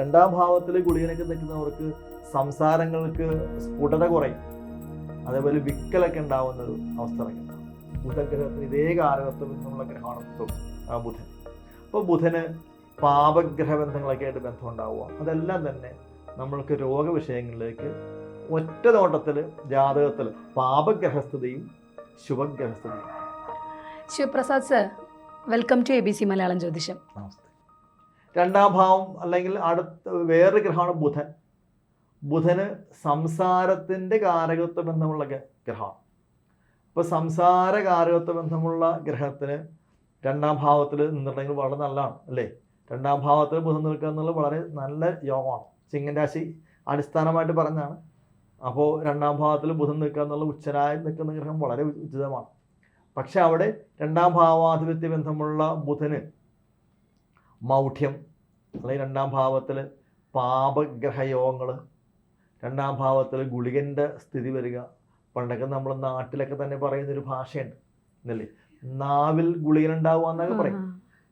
രണ്ടാം ഭാവത്തിൽ ഗുളികനൊക്കെ നിൽക്കുന്നവർക്ക് സംസാരങ്ങൾക്ക് സ്ഫുടത കുറയും. അതേപോലെ വിക്കലൊക്കെ ഉണ്ടാവുന്ന ഒരു അവസ്ഥ ബുധഗ്രഹത്തിന് ഇതേ കാലഘട്ടത്തിൽ നിന്നുള്ള ഗ്രഹമാണ് ആ ബുധൻ. അപ്പോൾ ബുധന് പാപഗ്രഹ ബന്ധങ്ങളൊക്കെ ആയിട്ട് ബന്ധം ഉണ്ടാവുക അതെല്ലാം തന്നെ നമ്മൾക്ക് രോഗവിഷയങ്ങളിലേക്ക് ഒറ്റ നോട്ടത്തിൽ ജാതകത്തിൽ പാപഗ്രഹസ്ഥതയും ശുഭഗ്രഹസ്ഥതയും. Sivaprasad sir welcome to A B C Malayalam Jyothisham. നമസ്തേ. രണ്ടാം ഭാവം അല്ലെങ്കിൽ അടുത്ത വേറൊരു ഗ്രഹമാണ് ബുധൻ. ബുധന് സംസാരത്തിന്റെ കാരകത്വ ബന്ധമുള്ള ഗ്രഹം ഗ്രഹമാണ്. അപ്പോൾ സംസാര കാരകത്വ ബന്ധമുള്ള ഗ്രഹത്തിന് രണ്ടാം ഭാവത്തിൽ നിന്നിട്ടുണ്ടെങ്കിൽ വളരെ നല്ലതാണ് അല്ലേ? രണ്ടാം ഭാവത്തിൽ ബുധൻ നിൽക്കുക എന്നുള്ളത് വളരെ നല്ല യോഗമാണ്. ചിങ്ങൻ രാശി അടിസ്ഥാനമായിട്ട് പറഞ്ഞാണ്. അപ്പോൾ രണ്ടാം ഭാവത്തിൽ ബുധൻ നിൽക്കുക എന്നുള്ള ഉച്ചനായി നിൽക്കുന്ന ഗ്രഹം വളരെ ഉചിതമാണ്. പക്ഷേ അവിടെ രണ്ടാം ഭാവാധിപത്യ ബന്ധമുള്ള ബുധന് മൗഢ്യം അല്ലെങ്കിൽ രണ്ടാം ഭാവത്തിൽ പാപഗ്രഹയോഗങ്ങൾ രണ്ടാം ഭാവത്തിൽ ഗുളികന്റെ സ്ഥിതി വരിക. പണ്ടൊക്കെ നമ്മൾ നാട്ടിലൊക്കെ തന്നെ പറയുന്നൊരു ഭാഷയുണ്ട് എന്നല്ലേ നാവിൽ ഗുളികൻ ഉണ്ടാവുക എന്നൊക്കെ പറയും.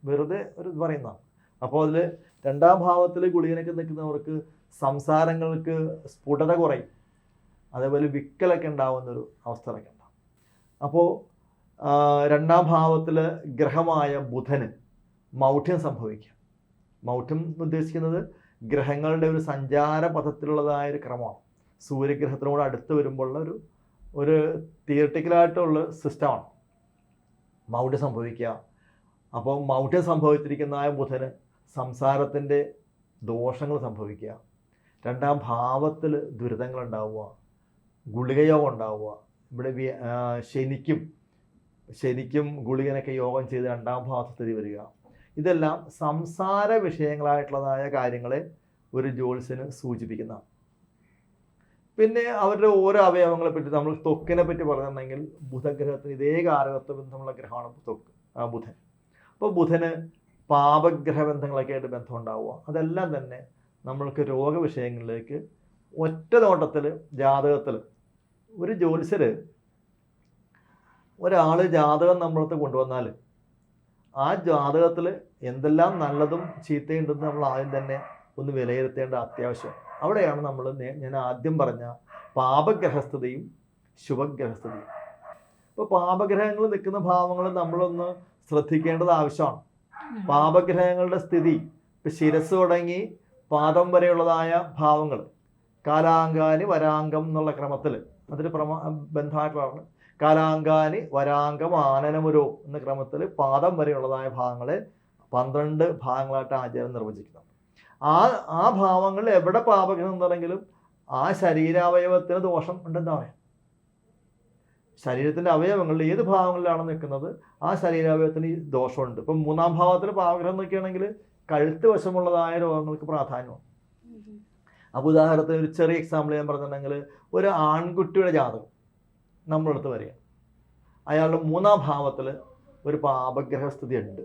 വെറുതെ ഒരു ഇത് പറയുന്നതാണ് അപ്പോൾ അതിൽ രണ്ടാം ഭാവത്തിൽ ഗുളികനൊക്കെ നിൽക്കുന്നവർക്ക് സംസാരങ്ങൾക്ക് സ്ഫുടത കുറയും. അതേപോലെ വിക്കലൊക്കെ ഉണ്ടാവുന്നൊരു അവസ്ഥകളൊക്കെ ഉണ്ടാവും. അപ്പോൾ രണ്ടാം ഭാവത്തിൽ ഗ്രഹമായ ബുധന് മൗഢ്യം സംഭവിക്കാം. മൗഢ്യം എന്ന് ഉദ്ദേശിക്കുന്നത് ഗ്രഹങ്ങളുടെ ഒരു സഞ്ചാര പഥത്തിലുള്ളതായ ഒരു ക്രമമാണ്. സൂര്യഗ്രഹത്തിനോട് അടുത്ത് വരുമ്പോഴുള്ള ഒരു ഒരു തിയറട്ടിക്കലായിട്ടുള്ള സിസ്റ്റമാണ് മൗഢ്യം സംഭവിക്കുക. അപ്പോൾ മൗഢ്യം സംഭവിച്ചിരിക്കുന്ന ആ ബുധന് സംസാരത്തിന്റെ ദോഷങ്ങൾ സംഭവിക്കുക. രണ്ടാം ഭാവത്തിൽ ദുരിതങ്ങൾ ഉണ്ടാവുക. ഗുളികയോഗം ഉണ്ടാവുക. ഇവിടെ ശനിക്കും ശനിക്കും ഗുളികനൊക്കെ യോഗം ചെയ്ത് രണ്ടാം ഭാവത്തിൽ സ്ഥിതി വരിക. ഇതെല്ലാം സംസാര വിഷയങ്ങളായിട്ടുള്ളതായ കാര്യങ്ങളെ ഒരു ജോത്സ്യന് സൂചിപ്പിക്കുന്നതാണ് പിന്നെ അവരുടെ ഓരോ അവയവങ്ങളെ പറ്റി നമ്മൾ ത്വക്കിനെ പറ്റി പറഞ്ഞിട്ടുണ്ടെങ്കിൽ ബുധഗ്രഹത്തിന് ഇതേ കാരകത്വ ബന്ധമുള്ള ഗ്രഹമാണ് ത്വക്ക് ബുധൻ. അപ്പോൾ ബുധന് പാപഗ്രഹ ബന്ധങ്ങളൊക്കെ ആയിട്ട് ബന്ധം ഉണ്ടാവുക അതെല്ലാം തന്നെ നമ്മൾക്ക് രോഗവിഷയങ്ങളിലേക്ക് ഒറ്റ നോട്ടത്തിൽ ജാതകത്തിൽ ഒരു ജ്യോത്സ്യര് ഒരാൾ ജാതകം നമ്മളടുത്ത് കൊണ്ടുവന്നാൽ ആ ജാതകത്തിൽ എന്തെല്ലാം നല്ലതും ചീത്തയുണ്ടെന്ന് നമ്മൾ ആദ്യം തന്നെ ഒന്ന് വിലയിരുത്തേണ്ട അത്യാവശ്യം. അവിടെയാണ് നമ്മൾ ഞാൻ ആദ്യം പറഞ്ഞ പാപഗ്രഹസ്ഥതയും ശുഭഗ്രഹസ്ഥതയും. ഇപ്പോൾ പാപഗ്രഹങ്ങൾ നിൽക്കുന്ന ഭാവങ്ങൾ നമ്മളൊന്ന് ശ്രദ്ധിക്കേണ്ടത് ആവശ്യമാണ്. പാപഗ്രഹങ്ങളുടെ സ്ഥിതി ഇപ്പം ശിരസ് തുടങ്ങി പാദം വരെയുള്ളതായ ഭാവങ്ങൾ കാലാങ്കാലി വരാങ്കം എന്നുള്ള ക്രമത്തിൽ അതിന് പ്രമാ ബന്ധമായിട്ടുള്ളതാണ് കാലാങ്കാനി വരാങ്കം ആനനമുരോ എന്ന ക്രമത്തിൽ പാദം വരെയുള്ളതായ ഭാഗങ്ങളെ പന്ത്രണ്ട് ഭാഗങ്ങളായിട്ട് ആചാരം നിർവചിക്കുന്നു. ആ ആ ഭാവങ്ങളിൽ എവിടെ പാപഗ്രഹം ഉണ്ടെങ്കിലും ആ ശരീരാവയവത്തിന് ദോഷം ഉണ്ടെന്ന് പറയാം. ശരീരത്തിന്റെ അവയവങ്ങളിൽ ഏത് ഭാവങ്ങളിലാണ് നിൽക്കുന്നത് ആ ശരീരാവയവത്തിന് ദോഷമുണ്ട്. ഇപ്പം മൂന്നാം ഭാവത്തിൽ പാവഗ്രഹം നിൽക്കുകയാണെങ്കിൽ കഴുത്ത് വശമുള്ളതായ രോഗങ്ങൾക്ക് പ്രാധാന്യമാണ്. അപ്പോൾ ഉദാഹരണത്തിന് ഒരു ചെറിയ എക്സാമ്പിൾ ഞാൻ പറഞ്ഞിട്ടുണ്ടെങ്കിൽ ഒരു ആൺകുട്ടിയുടെ ജാതകം. നമ്മളെടുത്ത് വരിക. അയാളുടെ മൂന്നാം ഭാവത്തിൽ ഒരു പാപഗ്രഹസ്ഥിതി ഉണ്ട്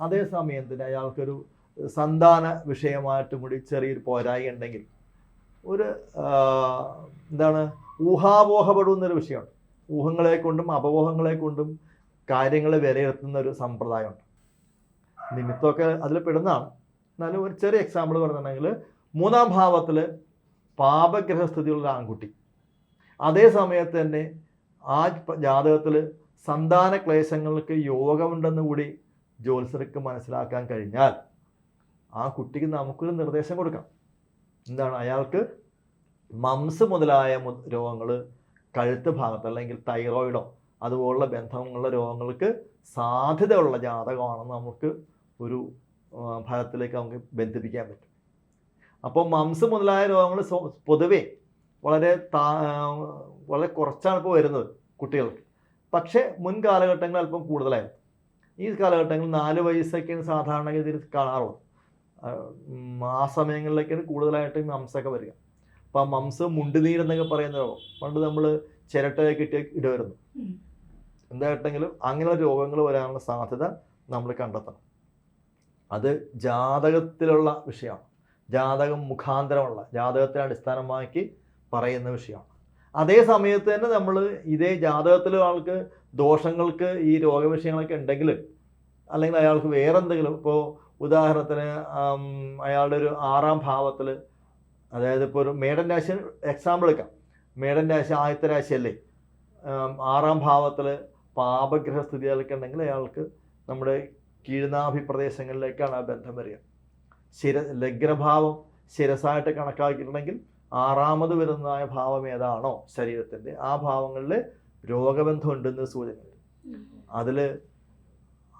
അതേ സമയത്തിൽ അയാൾക്കൊരു സന്താന വിഷയമായിട്ടും കൂടി ചെറിയൊരു പോരായി ഉണ്ടെങ്കിൽ ഒരു എന്താണ് ഊഹാപോഹപ്പെടുന്നൊരു വിഷയമാണ് ഊഹങ്ങളെ കൊണ്ടും അപബോഹങ്ങളെ കൊണ്ടും കാര്യങ്ങളെ വിലയിരുത്തുന്ന ഒരു സമ്പ്രദായമുണ്ട്. നിമിത്തമൊക്കെ അതിൽ പെടുന്നതാണ്. എന്നാലും ഒരു ചെറിയ എക്സാമ്പിൾ പറഞ്ഞിട്ടുണ്ടെങ്കിൽ മൂന്നാം ഭാവത്തിൽ പാപഗ്രഹസ്ഥിതിയുള്ള ആൺകുട്ടി. അതേ സമയത്ത് തന്നെ ആ ജാതകത്തിൽ സന്താന ക്ലേശങ്ങൾക്ക് യോഗമുണ്ടെന്ന് കൂടി ജ്യോത്സർക്ക് മനസ്സിലാക്കാൻ കഴിഞ്ഞാൽ ആ കുട്ടിക്ക് നമുക്കൊരു നിർദ്ദേശം കൊടുക്കാം. എന്താണ്? അയാൾക്ക് മംസ് മുതലായ രോഗങ്ങൾ കഴുത്ത് ഭാഗത്ത് അല്ലെങ്കിൽ തൈറോയിഡോ അതുപോലുള്ള ബന്ധമുള്ള രോഗങ്ങൾക്ക് സാധ്യതയുള്ള ജാതകമാണെന്ന് നമുക്ക് ഒരു ഫലത്തിലേക്ക് നമുക്ക് ബന്ധിപ്പിക്കാൻ പറ്റും. അപ്പോൾ മംസ് മുതലായ രോഗങ്ങൾ പൊതുവേ വളരെ താ വളരെ കുറച്ചാണ് ഇപ്പോൾ വരുന്നത് കുട്ടികൾക്ക്. പക്ഷേ മുൻ കാലഘട്ടങ്ങൾ അല്പം കൂടുതലായിരുന്നു. ഈ കാലഘട്ടങ്ങളിൽ നാല് വയസ്സൊക്കെയാണ് സാധാരണഗതിയിൽ കാണാറുള്ളത്. ആ, സമയങ്ങളിലൊക്കെയാണ് കൂടുതലായിട്ട് മംസൊക്കെ വരിക. അപ്പോൾ ആ മംസ് മുണ്ടുനീരെന്നൊക്കെ പറയുന്ന രോഗം. പണ്ട് നമ്മൾ ചിരട്ടയൊക്കെ ഇട്ട് ഇടവരുന്നു എന്തായിട്ടെങ്കിലും അങ്ങനെയുള്ള രോഗങ്ങൾ വരാനുള്ള സാധ്യത നമ്മൾ കണ്ടെത്തണം. അത് ജാതകത്തിലുള്ള വിഷയമാണ്. ജാതകം മുഖാന്തരമുള്ള ജാതകത്തെ അടിസ്ഥാനമാക്കി പറയുന്ന വിഷയമാണ്. അതേ സമയത്ത് തന്നെ നമ്മൾ ഇതേ ജാതകത്തിലെ ആൾക്ക് ദോഷങ്ങൾക്ക് ഈ രോഗവിഷയങ്ങളൊക്കെ ഉണ്ടെങ്കിൽ അല്ലെങ്കിൽ അയാൾക്ക് വേറെ എന്തെങ്കിലും ഇപ്പോൾ ഉദാഹരണത്തിന് അയാളുടെ ഒരു ആറാം ഭാവത്തിൽ അതായത് ഇപ്പോൾ ഒരു മേടൻ രാശി എക്സാമ്പിൾ എടുക്കാം. മേടൻ രാശി ആദ്യത്തെ രാശിയല്ലേ? ആറാം ഭാവത്തിൽ പാപഗ്രഹ സ്ഥിതികളൊക്കെ ഉണ്ടെങ്കിൽ അയാൾക്ക് നമ്മുടെ കീഴ്നാഭി പ്രദേശങ്ങളിലേക്കാണ് ആ ബന്ധം വരിക. ശിര ലഗ്നഭാവം ശിരസായിട്ട് കണക്കാക്കിയിട്ടുണ്ടെങ്കിൽ ആറാമത് വരുന്നതായ ഭാവം ഏതാണോ ശരീരത്തിന്റെ ആ ഭാവങ്ങളിൽ രോഗബന്ധം ഉണ്ടെന്ന് സൂചന അതിൽ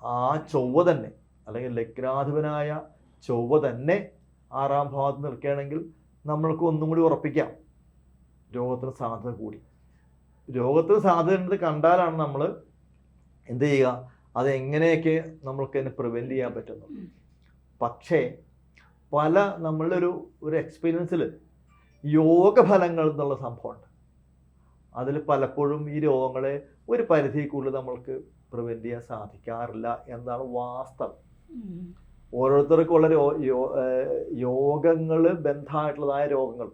ആ ചൊവ്വ തന്നെ അല്ലെങ്കിൽ ലഗ്നാധിപനായ ചൊവ്വ തന്നെ ആറാം ഭാവത്ത് നിൽക്കുകയാണെങ്കിൽ നമ്മൾക്ക് ഒന്നും കൂടി ഉറപ്പിക്കാം. രോഗത്തിന് സാധ്യത കൂടി. രോഗത്തിന് സാധ്യത ഉണ്ടെന്ന് കണ്ടാലാണ് നമ്മൾ എന്ത് ചെയ്യുക? അത് എങ്ങനെയൊക്കെ നമ്മൾക്ക് അതിനെ പ്രിവെന്റ് ചെയ്യാൻ പറ്റുന്നു പക്ഷേ പല നമ്മളുടെ ഒരു ഒരു എക്സ്പീരിയൻസിൽ യോഗഫലങ്ങൾ എന്നുള്ള സംഭവമുണ്ട്. അതിൽ പലപ്പോഴും ഈ രോഗങ്ങളെ ഒരു പരിധി കൂടുതൽ നമ്മൾക്ക് പ്രിവെന്റ് ചെയ്യാൻ സാധിക്കാറില്ല എന്നാണ് വാസ്തവം. ഓരോരുത്തർക്കുള്ള യോഗങ്ങൾ ബന്ധമായിട്ടുള്ളതായ രോഗങ്ങൾ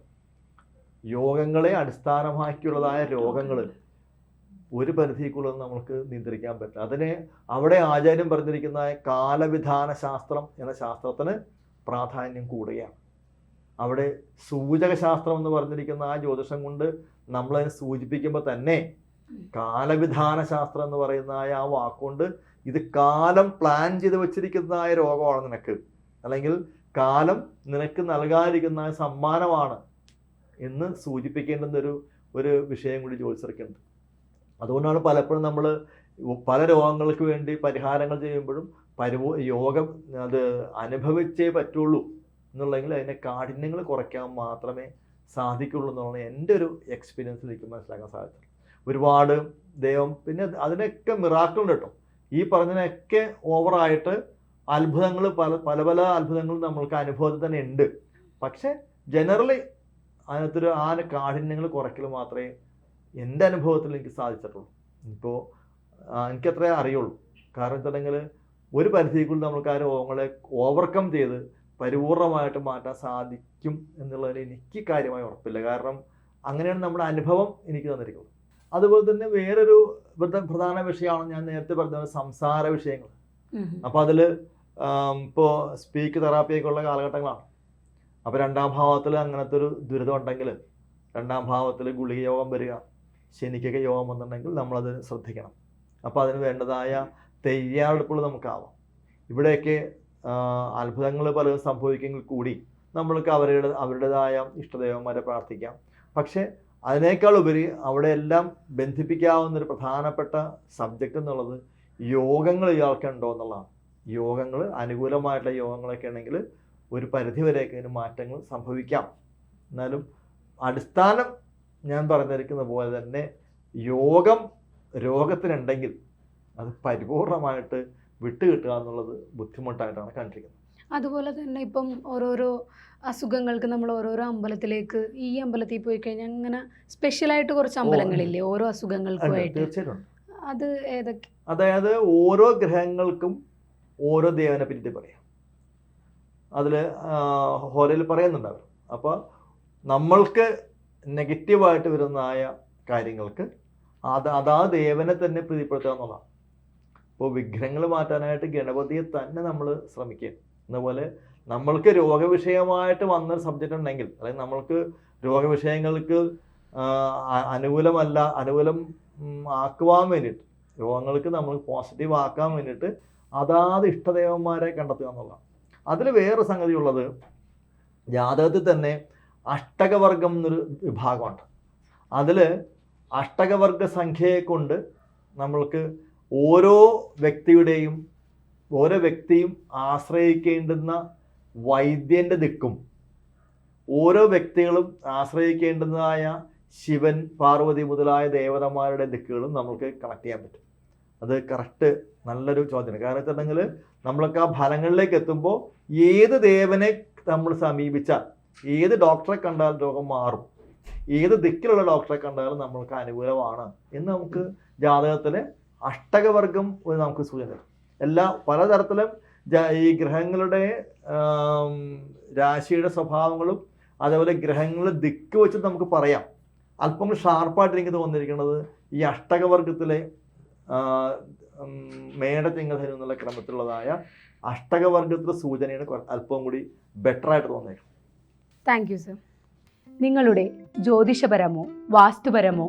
യോഗങ്ങളെ അടിസ്ഥാനമാക്കിയുള്ളതായ രോഗങ്ങൾ ഒരു പരിധിക്കുള്ളിൽ നമ്മൾക്ക് നിയന്ത്രിക്കാൻ പറ്റില്ല. അതിനെ അവിടെ ആചാര്യം പറഞ്ഞിരിക്കുന്ന കാലവിധാന ശാസ്ത്രം എന്ന ശാസ്ത്രത്തിന് പ്രാധാന്യം കൂടുകയാണ്. അവിടെ സൂചക ശാസ്ത്രം എന്ന് പറഞ്ഞിരിക്കുന്ന ആ ജ്യോതിഷം കൊണ്ട് നമ്മളതിനെ സൂചിപ്പിക്കുമ്പോൾ തന്നെ കാലവിധാന ശാസ്ത്രം എന്ന് പറയുന്ന ആ വാക്കുകൊണ്ട് ഇത് കാലം പ്ലാൻ ചെയ്ത് വെച്ചിരിക്കുന്നതായ രോഗമാണ് നിനക്ക്. അല്ലെങ്കിൽ കാലം നിനക്ക് നൽകാതിരിക്കുന്ന സമ്മാനമാണ് എന്ന് സൂചിപ്പിക്കേണ്ടുന്ന ഒരു ഒരു വിഷയം കൂടി ജ്യോതിഷർക്കുണ്ട്. അതുകൊണ്ടാണ് പലപ്പോഴും നമ്മൾ പല രോഗങ്ങൾക്ക് വേണ്ടി പരിഹാരങ്ങൾ ചെയ്യുമ്പോഴും പരിപോ യോഗം അത് അനുഭവിച്ചേ പറ്റുള്ളൂ. എന്നുള്ളെങ്കിൽ അതിന്റെ കാഠിന്യങ്ങൾ കുറയ്ക്കാൻ മാത്രമേ സാധിക്കുള്ളൂ എന്നുള്ളത് എന്റെ ഒരു എക്സ്പീരിയൻസിൽ എനിക്ക് മനസ്സിലാക്കാൻ സാധിച്ചത്. ഒരുപാട് ദൈവം പിന്നെ അതിനൊക്കെ മിറാക്കളുണ്ട് കേട്ടോ. ഈ പറഞ്ഞതിനൊക്കെ ഓവറായിട്ട് അത്ഭുതങ്ങൾ പല പല പല അത്ഭുതങ്ങൾ നമ്മൾക്ക് അനുഭവത്തിൽ തന്നെ ഉണ്ട്. പക്ഷേ ജനറലി അതിനകത്തൊരു ആ കാഠിന്യങ്ങൾ കുറയ്ക്കൽ മാത്രമേ എന്റെ അനുഭവത്തിൽ എനിക്ക് സാധിച്ചിട്ടുള്ളൂ. ഇപ്പോൾ എനിക്കത്രേ അറിയുള്ളൂ. കാരണം വെച്ചിട്ടുണ്ടെങ്കിൽ ഒരു പരിധിക്കുള്ളിൽ നമ്മൾക്ക് ആ രോഗങ്ങളെ ഓവർകം ചെയ്ത് പരിപൂർണമായിട്ട് മാറ്റാൻ സാധിക്കും എന്നുള്ളതിന് എനിക്ക് കാര്യമായി ഉറപ്പില്ല. കാരണം അങ്ങനെയാണ് നമ്മുടെ അനുഭവം എനിക്ക് തന്നിരിക്കുന്നത്. അതുപോലെ തന്നെ വേറൊരു പ്രധ- പ്രധാന വിഷയമാണ് ഞാൻ നേരത്തെ പറഞ്ഞ സംസാര വിഷയങ്ങൾ. അപ്പോൾ അതിൽ ഇപ്പോൾ സ്പീക്ക് തെറാപ്പിയൊക്കെ ഉള്ള കാലഘട്ടങ്ങളാണ്. അപ്പോൾ രണ്ടാം ഭാവത്തിൽ അങ്ങനത്തെ ഒരു ദുരിതം ഉണ്ടെങ്കിൽ രണ്ടാം ഭാവത്തിൽ ഗുളിക യോഗം വരിക ശനിക്കൊക്കെ യോഗം വന്നിട്ടുണ്ടെങ്കിൽ നമ്മളത് ശ്രദ്ധിക്കണം. അപ്പോൾ അതിന് വേണ്ടതായ തയ്യാറെടുപ്പുകൾ നമുക്കാവാം. ഇവിടെയൊക്കെ അത്ഭുതങ്ങൾ പലതും സംഭവിക്കുമെങ്കിൽ കൂടി നമ്മൾക്ക് അവരുടെ അവരുടേതായ ഇഷ്ടദൈവന്മാരെ പ്രാർത്ഥിക്കാം. പക്ഷേ അതിനേക്കാൾ ഉപരി അവിടെ എല്ലാം ബന്ധിപ്പിക്കാവുന്ന ഒരു പ്രധാനപ്പെട്ട സബ്ജക്റ്റ് എന്നുള്ളത് യോഗങ്ങൾ ഇയാൾക്ക് ഉണ്ടോ എന്നുള്ളതാണ്. യോഗങ്ങൾ അനുകൂലമായിട്ടുള്ള യോഗങ്ങളൊക്കെ ആണെങ്കിൽ ഒരു പരിധി വരെ അതിന് മാറ്റങ്ങൾ സംഭവിക്കാം. എന്നാലും അടിസ്ഥാനം ഞാൻ പറഞ്ഞിരിക്കുന്ന പോലെ തന്നെ യോഗം രോഗത്തിനുണ്ടെങ്കിൽ അത് പരിപൂർണമായിട്ട് വിട്ടുകിട്ടുക എന്നുള്ളത് ബുദ്ധിമുട്ടായിട്ടാണ് കണ്ടിരിക്കുന്നത്. അതുപോലെ തന്നെ ഇപ്പം ഓരോരോ അസുഖങ്ങൾക്ക് നമ്മൾ ഓരോരോ അമ്പലത്തിലേക്ക് ഈ അമ്പലത്തിൽ പോയി കഴിഞ്ഞാൽ അങ്ങനെ സ്പെഷ്യലായിട്ട് കുറച്ച് അമ്പലങ്ങളില്ലേ ഓരോ അസുഖങ്ങൾക്കും അസുഖങ്ങൾക്കുമായിട്ട് തീർച്ചയായിട്ടും അത് ഏതൊക്കെ? അതായത് ഓരോ ഗ്രഹങ്ങൾക്കും ഓരോ ദേവനെ പറ്റി പറയാം. അതിൽ ഹോരയിൽ പറയുന്നുണ്ട് അവർ. അപ്പോൾ നമ്മൾക്ക് നെഗറ്റീവായിട്ട് വരുന്നതായ കാര്യങ്ങൾക്ക് അത് അതാ ദേവനെ തന്നെ പ്രീതിപ്പെടുത്തുക എന്നുള്ളതാണ്. ഇപ്പോൾ വിഘ്നങ്ങൾ മാറ്റാനായിട്ട് ഗണപതിയെ തന്നെ നമ്മൾ ശ്രമിക്കുക. എന്നപോലെ നമ്മൾക്ക് രോഗവിഷയമായിട്ട് വന്നൊരു സബ്ജക്റ്റ് ഉണ്ടെങ്കിൽ അല്ലെങ്കിൽ നമ്മൾക്ക് രോഗവിഷയങ്ങൾക്ക് അനുകൂലമല്ല അനുകൂലം ആക്കുവാൻ വേണ്ടിയിട്ട് രോഗങ്ങൾക്ക് നമ്മൾ പോസിറ്റീവ് ആക്കാൻ വേണ്ടിയിട്ട് അതാത് ഇഷ്ടദേവന്മാരെ കണ്ടെത്തുക എന്നുള്ളതാണ്. അതിൽ വേറൊരു സംഗതി ഉള്ളത് ജാതകത്തിൽ തന്നെ അഷ്ടകവർഗം എന്നൊരു വിഭാഗമുണ്ട്. അതിൽ അഷ്ടകവർഗ സംഖ്യയെ കൊണ്ട് നമ്മൾക്ക് ഓരോ വ്യക്തിയുടെയും ഓരോ വ്യക്തിയും ആശ്രയിക്കേണ്ടുന്ന വൈദ്യന്റെ ദിക്കും. ഓരോ വ്യക്തികളും ആശ്രയിക്കേണ്ടതായ ശിവൻ പാർവതി മുതലായ ദേവതമാരുടെ ദിക്കുകളും നമുക്ക് കണക്ട് ചെയ്യാൻ പറ്റും. അത് കറക്റ്റ് നല്ലൊരു ചോദ്യമാണ്. കാരണം വെച്ചിട്ടുണ്ടെങ്കിൽ നമ്മളൊക്കെ ആ ഫലങ്ങളിലേക്ക് എത്തുമ്പോൾ ഏത് ദേവനെ നമ്മൾ സമീപിച്ചാൽ ഏത് ഡോക്ടറെ കണ്ടാൽ രോഗം മാറും ഏത് ദിക്കിലുള്ള ഡോക്ടറെ കണ്ടാലും നമ്മൾക്ക് അനുകൂലമാണ് എന്ന് നമുക്ക് ജാതകത്തിലെ അഷ്ടകവർഗം ഒരു നമുക്ക് സൂചന തരും. എല്ലാ പലതരത്തിലും ഈ ഗ്രഹങ്ങളുടെ രാശിയുടെ സ്വഭാവങ്ങളും അതേപോലെ ഗ്രഹങ്ങളുടെ ദിക്ക് വെച്ച് നമുക്ക് പറയാം. അല്പം ഷാർപ്പായിട്ട് എനിക്ക് തോന്നിയിരിക്കുന്നത് ഈ അഷ്ടകവർഗത്തിലെ മേട ചിങ്ങധനു എന്നുള്ള ക്രമത്തിലുള്ളതായ അഷ്ടകവർഗത്തിലെ സൂചനയാണ് അല്പം കൂടി ബെറ്റർ ആയിട്ട് തോന്നിയത് താങ്ക് യു സർ നിങ്ങളുടെ ജ്യോതിഷപരമോ വാസ്തുപരമോ